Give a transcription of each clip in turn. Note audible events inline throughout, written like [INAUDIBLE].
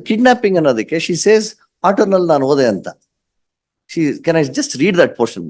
Kidnapping ಅನ್ನೋದಕ್ಕೆ she says ಆಟೋನಲ್ಲಿ ನಾನು ಹೋದೆ ಅಂತ. She can I just read that portion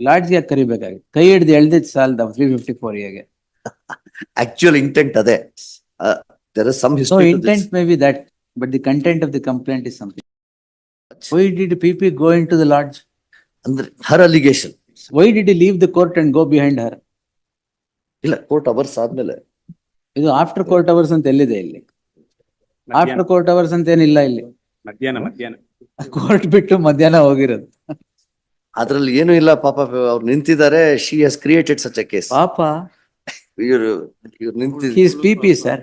ಲಾಡ್ಜ್ಗೆ ಕರಿಬೇಕಾಗಿ ಕೈ ಹಿಡ್ದು ಎಳ್ದಿದ್ ಸಾಲದ ತ್ರೀ ಫಿಫ್ಟಿ ಫೋರ್ ಎಗೆ ಆಕ್ಚುಯಲ್ ಇಂಟೆಂಟ್ ಅದೇ there is some so intent may be that but the content of the complaint is something why did P P go into the lodge ಅಂದ್ರೆ her allegation why did leave the court and go behind her ಇಲ್ಲ court hours ಆದ್ಮೇಲೆ. ಇದು after court hours ಅಂತ ಎಲ್ಲಿದೆ ಇಲ್ಲಿ? After court hours ಅಂತ ಏನಿಲ್ಲ ಇಲ್ಲಿ ಮಧ್ಯಾಹ್ನ ಮಧ್ಯಾಹ್ನ. ಕೋರ್ಟ್ ಬಿಟ್ಟು ಮಧ್ಯಾಹ್ನ ಹೋಗಿರೋದು. ಅದ್ರಲ್ಲಿ ಏನು ಇಲ್ಲ ಪಾಪ ಅವ್ರು ನಿಂತಿದ್ದಾರೆ she has created such a case ಪಾಪ. ಇವರು ಇವ್ರು ನಿಂತಿದ್ದಾರೆ ಈಸ್ ಪಿ ಪಿ ಸರ್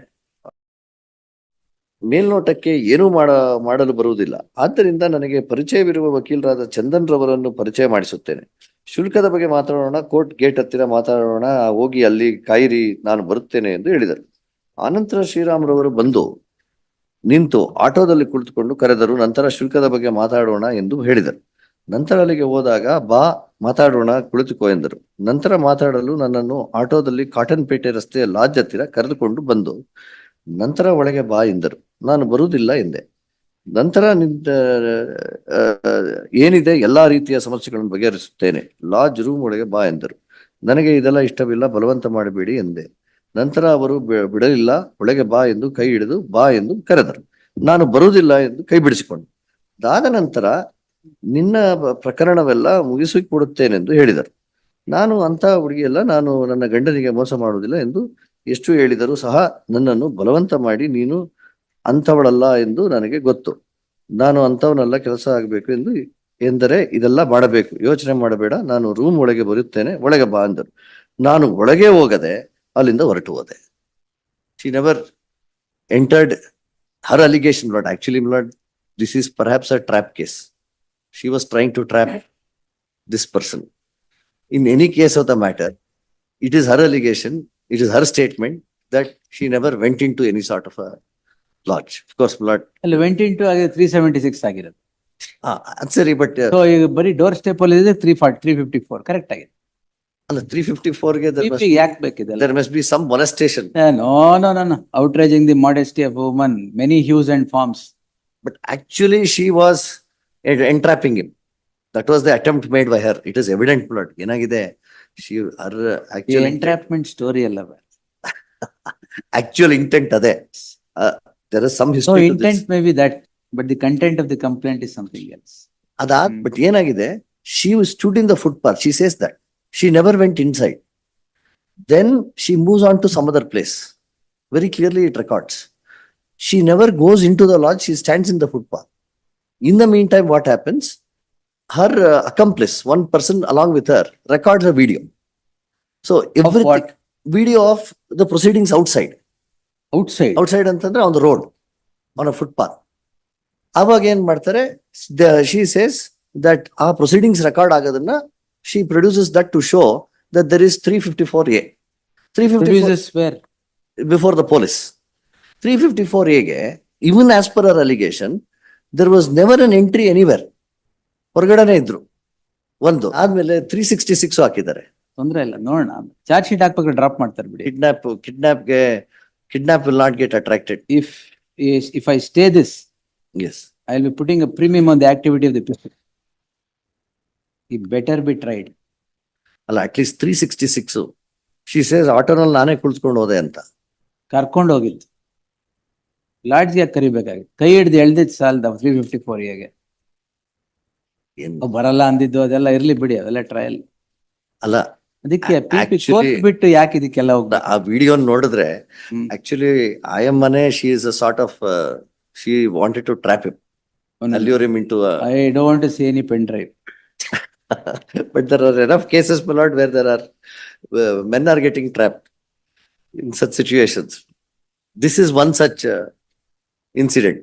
ಮೇಲ್ನೋಟಕ್ಕೆ ಏನೂ ಮಾಡ ಮಾಡಲು ಬರುವುದಿಲ್ಲ. ಆದ್ದರಿಂದ ನನಗೆ ಪರಿಚಯವಿರುವ ವಕೀಲರಾದ ಚಂದನ್ ರವರನ್ನು ಪರಿಚಯ ಮಾಡಿಸುತ್ತೇನೆ. ಶುಲ್ಕದ ಬಗ್ಗೆ ಮಾತಾಡೋಣ ಕೋರ್ಟ್ ಗೇಟ್ ಹತ್ತಿರ ಮಾತಾಡೋಣ ಹೋಗಿ ಅಲ್ಲಿ ಕಾಯಿರಿ ನಾನು ಬರುತ್ತೇನೆ ಎಂದು ಹೇಳಿದರು. ಆನಂತರ ಶ್ರೀರಾಮ್ ರವರು ಬಂದು ನಿಂತು ಆಟೋದಲ್ಲಿ ಕುಳಿತುಕೊಂಡು ಕರೆದರು, ನಂತರ ಶುಲ್ಕದ ಬಗ್ಗೆ ಮಾತಾಡೋಣ ಎಂದು ಹೇಳಿದರು. ನಂತರ ಅಲ್ಲಿಗೆ ಹೋದಾಗ, ಬಾ, ಮಾತಾಡೋಣ, ಕುಳಿತುಕೋ ಎಂದರು. ನಂತರ ಮಾತಾಡಲು ನನ್ನನ್ನು ಆಟೋದಲ್ಲಿ ಕಾಟನ್ ಪೇಟೆ ರಸ್ತೆಯ ಲಾಜ್ ಹತ್ತಿರ ಕರೆದುಕೊಂಡು ಬಂದು, ನಂತರ ಒಳಗೆ ಬಾ ಎಂದರು. ನಾನು ಬರುವುದಿಲ್ಲ ಎಂದೆ. ನಂತರ ನಿಂತ ಏನಿದೆ ಎಲ್ಲಾ ರೀತಿಯ ಸಮಸ್ಯೆಗಳನ್ನು ಬಗೆಹರಿಸುತ್ತೇನೆ. ಲಾಜ್ ರೂಮ್ ಒಳಗೆ ಬಾ ಎಂದರು. ನನಗೆ ಇದೆಲ್ಲ ಇಷ್ಟವಿಲ್ಲ, ಬಲವಂತ ಮಾಡಬೇಡಿ ಎಂದೆ. ನಂತರ ಅವರು ಬಿಡಲಿಲ್ಲ. ಒಳಗೆ ಬಾ ಎಂದು ಕೈ ಹಿಡಿದು ಬಾ ಎಂದು ಕರೆದರು. ನಾನು ಬರುವುದಿಲ್ಲ ಎಂದು ಕೈ ಬಿಡಿಸಿಕೊಂಡು. ಅದಾದ ನಂತರ ನಿನ್ನ ಪ್ರಕರಣವೆಲ್ಲ ಮುಗಿಸಿಕೊಡುತ್ತೇನೆಂದು ಹೇಳಿದರು. ನಾನು ಅಂತ ಹುಡುಗಿಯಲ್ಲ, ನಾನು ನನ್ನ ಗಂಡನಿಗೆ ಮೋಸ ಮಾಡುವುದಿಲ್ಲ ಎಂದು ಎಷ್ಟು ಹೇಳಿದರೂ ಸಹ ನನ್ನನ್ನು ಬಲವಂತ ಮಾಡಿ ನೀನು ಅಂಥವಳಲ್ಲ ಎಂದು ನನಗೆ ಗೊತ್ತು. ನಾನು ಅಂಥವನಲ್ಲ, ಕೆಲಸ ಆಗಬೇಕು ಎಂದು ಎಂದರೆ ಇದೆಲ್ಲ ಮಾಡಬೇಕು. ಯೋಚನೆ ಮಾಡಬೇಡ. ನಾನು ರೂಮ್ ಒಳಗೆ ಬರುತ್ತೇನೆ. ಒಳಗೆ ಬಾ ಅಂದರು. ನಾನು ಒಳಗೆ ಹೋಗದೆ ಅಲ್ಲಿಂದ ಹೊರಟು ಹೋದೆ she never entered her allegation blood actually blood this is perhaps a trap case she was trying to trap this person in any case of the matter it is her allegation it is her statement that she never went into any sort of a lodge. Of course, blood. ಅಲ್ಲಿ vent into ಆಗಿ three seventy six ಆಗಿರೋದು Ah, sorry, but uh, so ಈಗ ಬರೀ door step ಅಲ್ಲಿ ಇದೆ three forty three fifty four correct ಆಗಿದೆ on the 354 ಗೆ there P must, P ಯಾಕೆ ಬೇಕಿದೆಲ್ಲ there must be some molestation. No no no no outraging the modesty of woman many hues and forms actually, she was en- entrapping him. That was the attempt made by her. It is evident plot ಏನಾಗಿದೆ uh, actual intent, entrapment story ಅಲ್ಲ actual intent ಅದೇ. Uh, there is some so history to this. Intent may be that but the content of the complaint is something else ಅದಾದ್. But ಏನಾಗಿದೆ she stood in the footpath she says that she never went inside then she moves on to some other place very clearly it records she never goes into the lodge she stands in the footpath in the mean time what happens her accomplice one person along with her records a video so every what video of the proceedings outside outside outside ಅಂತಂದ್ರೆ on the road on a footpath ಅವಾಗ ಏನ್ ಮಾಡ್ತಾರೆ she says that ಆ proceedings record ಆಗೋದನ್ನ she produces that to show that there is three fifty four A three fifty produces where before the police three fifty four ಎಗೆ even as per hour allegation there was entry anywhere ಹೊರಗಡೆನೆ ಇದ್ರು. ಒಂದು. ಆದ್ಮೇಲೆ three sixty six ಹಾಕಿದ್ದಾರೆ. ತೊಂದ್ರೆ ಇಲ್ಲ ನೋಡೋಣ. Charge sheet ಹಾಕ್ಬೇಕು ಡ್ರಾಪ್ ಮಾಡ್ತಾರೆ ಬಿಡಿ. Kidnap ಕಿಡ್ನಾಪ್ಗೆ kidnap will not get attracted if if I stay this S I will be putting a premium on the activity of the ಈ ಬೆಟರ್ ಬಿ ಟ್ರೈಡ್ ಅಲ್ಲ at least three sixty six she says ಆಟೋನಲ್ಲಿ ನಾನೇ ಕುಳಿತುಕೊಂಡು ಹೋದೆ ಅಂತ. ಕರ್ಕೊಂಡು ಹೋಗಿದ್ದು. ಲಾಡ್ಜ್ಗೆ ಕರಿಬೇಕಾಗಿತ್ತು? ಕೈ ಹಿಡ್ದು ಎಳ್ದಿತ್ತು ಸಾಲದ ತ್ರೀ ಫಿಫ್ಟಿ ಫೋರ್ ಎಗೆ ಏನ್ ಬರಲ್ಲ ಅಂದಿದ್ದು ಅದೆಲ್ಲ ಇರ್ಲಿ ಬಿಡಿ ಅದೆಲ್ಲ ಟ್ರಯಲ್ ಅಲ್ಲ ಅದಕ್ಕೆ actually- ಬಿಟ್ಟು ಯಾಕೆ ಇದಕ್ಕೆಲ್ಲ ಹೋಗ್ದ ಆ ವಿಡಿಯೋ ನೋಡಿದ್ರೆ ಹ್ಮ್. ಆಕ್ಚುಲಿ ಮನೆ she is a sort of she wanted to trap him ಅಲ್ಲಿ him I don't see any pen drive [LAUGHS] but there are enough cases lot where there are men are getting trap in such situations this is one such incident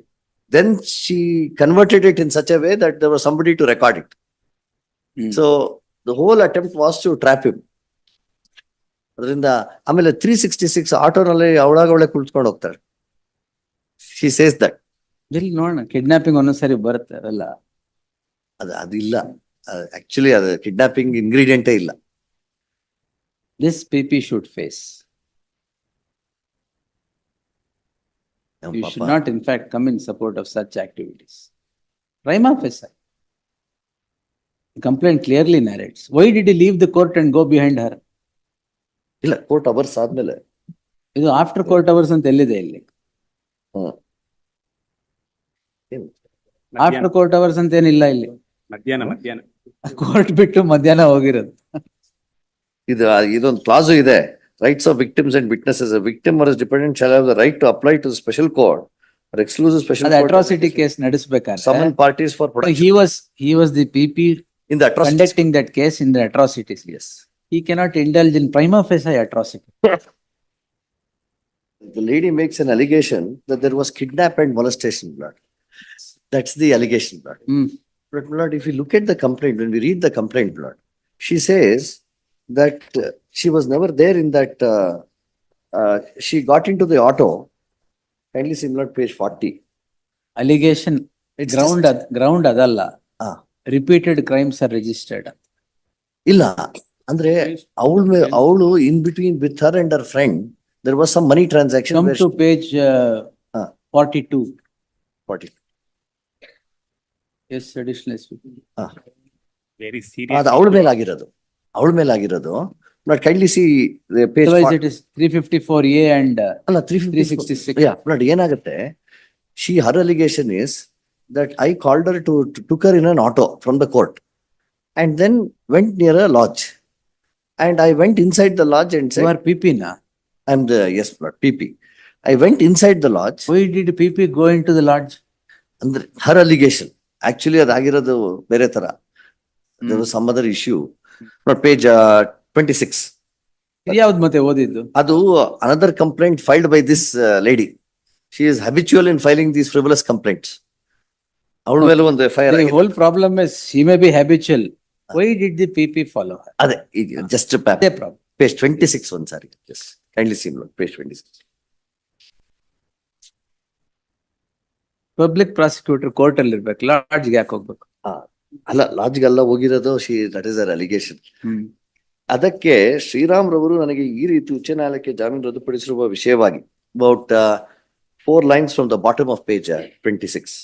then she converted it in such a way that there was somebody to record it so the whole attempt was to trap him ಅದರಿಂದ ಆಮೇಲೆ three sixty six ಆಟೋನಲ್ಲಿ ಅವಳಾಗ ಅವಳೆ ಕುಳಿತುಕೊಂಡು ಹೋಗ್ತಾಳೆ she says that ಇಲ್ಲಿ ನೋಡೋಣ kidnapping ಒಂದೊಂದ್ಸರಿ ಬರುತ್ತೆ ಅವೆಲ್ಲ ಅದು ಅದಿಲ್ಲ ಆಕ್ಚುಲಿ ಅದು ಕಿಡ್ನಾಪಿಂಗ್ ಇಂಗ್ರೀಡಿಯಂಟೇ ಇಲ್ಲ this P P should face ಅವ್ನ್ You ಪಾಪ should not in fact come in support of such activities. Prima facie. The complaint clearly narrates. Why did he leave the court and go behind her? ಇಲ್ಲ court hours ಆದ್ಮೇಲೆ ಇದು after court hours ಅಂತ ಎಲ್ಲಿದೆ ಇಲ್ಲಿ? ಹ್ಮ್. ಏನ್? After court hours ಅಂತ ಏನಿಲ್ಲ ಇಲ್ಲಿ. ಮಧ್ಯಾಹ್ನ ಮಧ್ಯಾಹ್ನ ಕೋರ್ಟ್ ಬಿಟ್ಟು ಮಧ್ಯಾಹ್ನ ಹೋಗಿರೋದು. ಇದು ಇದೊಂದು ಕ್ಲಾಸು ಇದೆ rights of victims and witnesses victim or dependent shall have the right to apply to special court or exclusive special ಅದು atrocity case ನಡೆಸಬೇಕಾದ್ರೆ. Summon parties for He was, he was the PP in the atrocity conducting that case in the atrocities. Yes He cannot indulge in prima facie atrocity. the lady makes an allegation that there was kidnap and molestation blood. That's the allegation blood. Hmm. But blood, if you look at the complaint, when we read the complaint blood, she says that uh, she was never there in that, uh, uh, she got into the auto. Kindly see blood page forty. Allegation It's ground, just- ಅದ್- ground ಅದಲ್ಲ. Ah. Repeated crimes are registered. ಇಲ್ಲ ಅಂದ್ರೆ ಅವಳ ಮೇಲೆ ಅವಳು in between with her and her friend there was some money transaction Come to page uh, Ah. forty-two. Forty Yes, additional. SP. Very ಅದು serious ಅವಳ ಮೇಲೆ ಆಗಿರೋದು ಅವಳ ಮೇಲೆ ಆಗಿರೋದು but kindly see page Otherwise it is three fifty-four A and uh, ಅಲ್ಲ three three sixty-six. Yeah but ಏನಾಗುತ್ತೆ she her allegation is that I called her to took her in an auto from the court and then went near a lodge and I went inside the lodge and You are PP na. I am the S bloat P P I went inside the lodge Why did PP go into the lodge? ಅಂದ್ರೆ ಹರ್ allegation actually ಅದಾಗಿರೋದು ಬೇರೆ ತರ. Some other issue page twenty six ಯಾವ್ದು ಮತ್ತೆ ಓದಿದ್ದು? ಅದು another complaint filed by this lady she is habitual in filing these frivolous complaints ಅವಳ ಮೇಲೆ ಒಂದು F I R whole problem she may be habitual. Why did the PP follow her? ಅದೇ ಈಗ just. Page twenty six ಒಂದ್ಸಾರಿ. Yes kindly see page twenty six public prosecutor court ಅಲ್ಲಿ ಇರ್ಬೇಕು lodge ಯಾಕೆ ಹೋಗ್ಬೇಕು? ಅಲ್ಲ ಲಾಡ್ಜ್ ಎಲ್ಲ ಹೋಗಿರೋದು Shri that is her allegation ಅದಕ್ಕೆ ಶ್ರೀರಾಮ್ ರವರು ನನಗೆ ಈ ರೀತಿ ಉಚ್ಚ ನ್ಯಾಯಾಲಯಕ್ಕೆ ಜಾಮೀನು ರದ್ದುಪಡಿಸಿರುವ ವಿಷಯವಾಗಿ about four lines from the bottom of page twenty six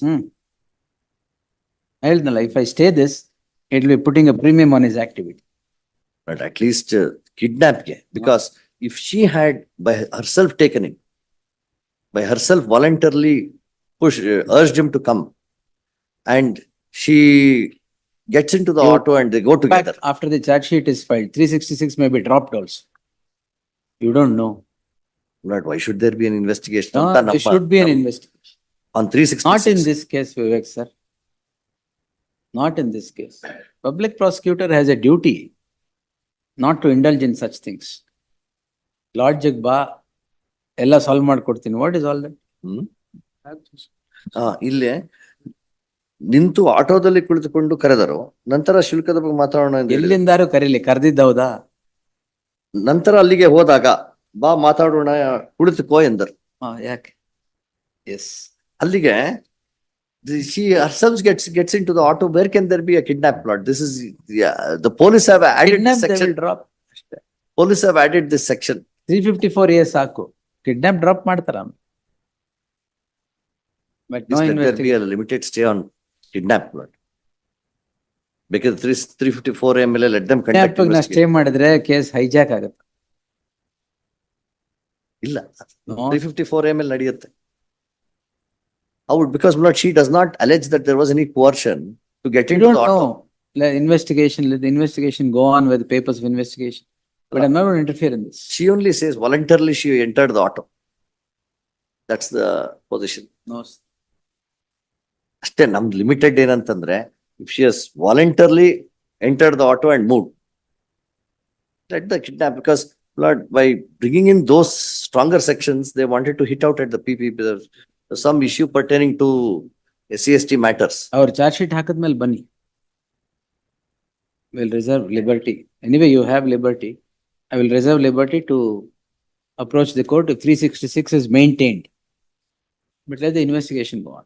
ಹೇಳ್ದಲ್ಲ if I stay this it we putting a premium on is activity but at least ಕಿಡ್ನಾಪ್ಗೆ because if she had by her self taken it by herself voluntarily pushed uh, urged him to come and she gets into the You- auto and they go In fact, together after the charge sheet is filed, three sixty-six may be dropped also. You don't know. but why should there be an investigation No, ಅಂತ there ನಮ್ಮ- should be an ನಮ್ಮ- investigation. on 366 Not in this case, Vivek, sir. Not in this case. Public prosecutor has a duty not to indulge in such things. Lodge ಬಾ, ಎಲ್ಲ solve ಮಾಡ್ಕೊಡ್ತೀನಿ. What is all that? ಇಲ್ಲೇ ನಿಂತು ಆಟೋದಲ್ಲಿ ಕುಳಿತುಕೊಂಡು ಕರೆದರು ನಂತರ ಶುಲ್ಕದ ಬಗ್ಗೆ ಮಾತಾಡೋಣ ಅಂತ ಹೇಳಿದ್ರು. ಎಲ್ಲಿಂದಾರು ಕರೀಲಿ, ಕರೆದಿದ್ದೌದಾ? ನಂತರ ಅಲ್ಲಿಗೆ ಹೋದಾಗ ಬಾ ಮಾತಾಡೋಣ ಕುಳಿತುಕೋ ಎಂದರು ಯಾಕೆ? ಎಸ್ ಅಲ್ಲಿಗೆ she herself gets gets into the auto where can there be a kidnap plot this is yeah the police have added this section drop. police have added this section three fifty four A ಸಾಕು. Kidnap drop ಮಾಡ್ತಾರ. But no Please let there be investigation. a limited stay on kidnap plot because three three fifty four MLA let them conduct Kidnap ನ stay investigation. ಮಾಡಿದ್ರೆ case hijack ಆಗುತ್ತೆ. ಇಲ್ಲ No. three fifty four ML ನಡೆಯುತ್ತೆ how would because blood she does not allege that there was any coercion to get You into don't the auto know. Let investigation, let the investigation go on with the papers of investigation. But I'm not going to interfere in ಅಷ್ಟೇ ನಮ್ದು limited ಏನಂತಂದ್ರೆ if she has voluntarily entered the auto and move let the kidnap because blood by bringing in those stronger sections they wanted to hit out at the P P some issue pertaining to S C S T matters ಅವ್ರ charge sheet ಹಾಕಿದ್ಮೇಲೆ ಬನ್ನಿ. Will reserve liberty. Anyway, you have liberty. I will reserve liberty to approach the court if three sixty-six is maintained. But let the investigation go on.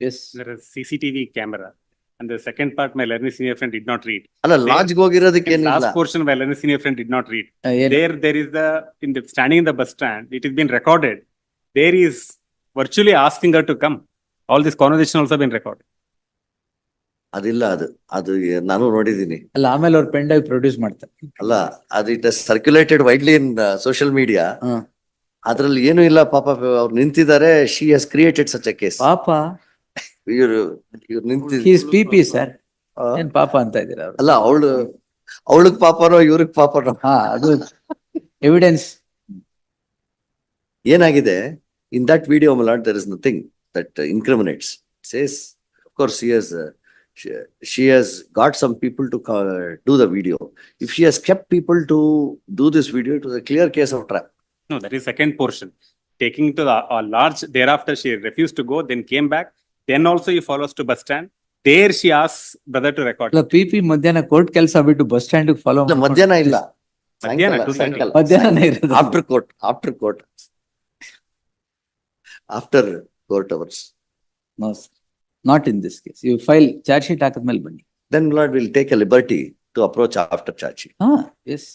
Yes. There is CCTV camera. And the second part, my learning senior friend did not read. ಅಲ್ಲ ಲಾಡ್ಜ್ಗೆ ಹೋಗಿರೋದಕ್ಕೆ The ಏನಿಲ್ಲ last portion, my learning senior friend did not read. Uh, ಏನ್- There, there is the, in the, standing in the bus stand, it has been recorded. There is virtually asking her to come. All this conversation also been recorded. ಅದಿಲ್ಲ ಅದು ಅದು ನಾನು ನೋಡಿದ್ದೀನಿ ಅಲ್ಲ ಆಮೇಲೆ ಅವ್ರ pen drive produce ಮಾಡ್ತಾರೆ ಅಲ್ಲ ಅದು it circulated widely in social media media ಅದ್ರಲ್ಲಿ ಏನು ಇಲ್ಲ ಪಾಪ ಅವ್ರು ನಿಂತಿದ್ದಾರೆ she has created such a case ಪಾಪ ಇವ್ರು ಇವ್ರು ನಿಂತಿದ್ ಹೀಸ್ ಪಿ ಪಿ ಸರ್ ಆ, ಏನ್ ಪಾಪ ಅಂತ ಇದ್ದೀರಾ ಅವ್ರು ಅಲ್ಲ ಅವಳು ಅವಳಗ್ ಪಾಪನೋ ಇವ್ರಿಗೆ ಪಾಪನೋ ಹಾ ಅದು ಎವಿಡೆನ್ಸ್ ಏನಾಗಿದೆ in that video ಮಲಾಟ್ there is nothing that incriminates says of course she has uh, she, she has got some people to co- do the video if she has kept people to do this video it was a clear case of trap No, that is second portion. Taking to the a large, thereafter she refused to go, then came back. Then also he follows to bus stand. There she asks brother to record. ಅಲ್ಲ P P ಮಧ್ಯಾಹ್ನ court ಕೆಲಸ ಬಿಟ್ಟು bus stand follow ಇಲ್ಲ ಮಧ್ಯಾಹ್ನ ಇಲ್ಲ ಮಧ್ಯಾಹ್ನ, ಸಾಯಂಕಾಲ two ಸಾಯಂಕಾಲ ಮಧ್ಯಾಹ್ನ ಇರೋದು after court after court after court hours not in this case you file charge sheet ಹಾಕಿದ್ಮೇಲೆ ಬನ್ನಿ then Lord will take a liberty to approach after charge sheet. ಹಾ yes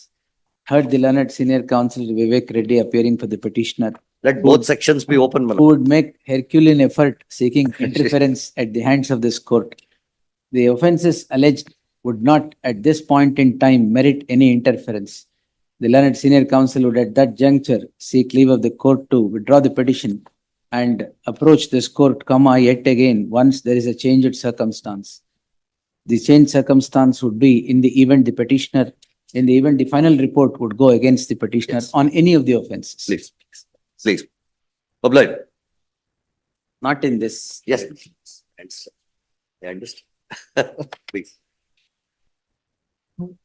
heard the learned senior counsel Vivek Reddy appearing for the petitioner let both sections be open, who would make Herculean effort seeking [LAUGHS] interference at the hands of this court. The offences alleged would not at this point in time merit any interference. The learned senior counsel would at that juncture seek leave of the court to withdraw the petition and approach this court, comma, yet again, once there is a changed circumstance. The changed circumstance would be in the event the petitioner, in the event the final report would go against the petitioner Yes. on any of the offences. Please, please. Oblige. Not in this. Yes. I understand. I understand. Please. [LAUGHS]